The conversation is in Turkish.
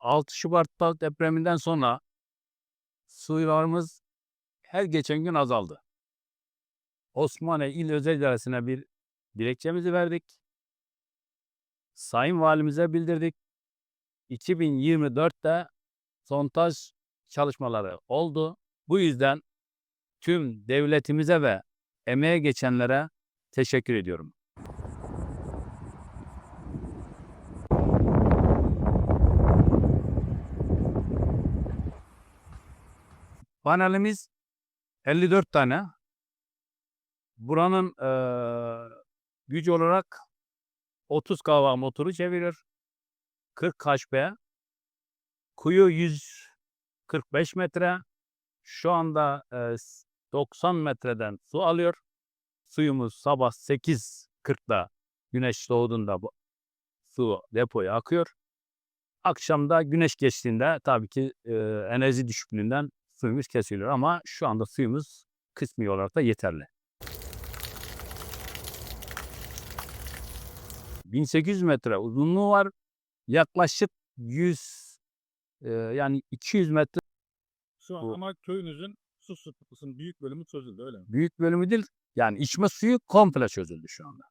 6 Şubat'ta depreminden sonra suylarımız her geçen gün azaldı. Osmaniye İl Özel İdaresi'ne bir dilekçemizi verdik. Sayın Valimize bildirdik. 2024'te sondaj çalışmaları oldu. Bu yüzden tüm devletimize ve emeğe geçenlere teşekkür ediyorum. Panelimiz 54 tane. Buranın eee güç olarak 30 kW motoru çevirir. 40 HP. Kuyu 145 metre. Şu anda s- 90 metreden su alıyor. Suyumuz sabah 8.40'da güneş doğduğunda su depoya akıyor. Akşamda güneş geçtiğinde tabii ki eee, enerji düşüklüğünden suyumuz kesiliyor ama şu anda suyumuz kısmi olarak da yeterli. 1800 metre uzunluğu var. Yaklaşık 100 eee, yani 200 metre Şu an ama köyünüzün su sıkıntısının büyük bölümü çözüldü öyle mi? büyük bölümü değil. Yani içme suyu komple çözüldü şu anda.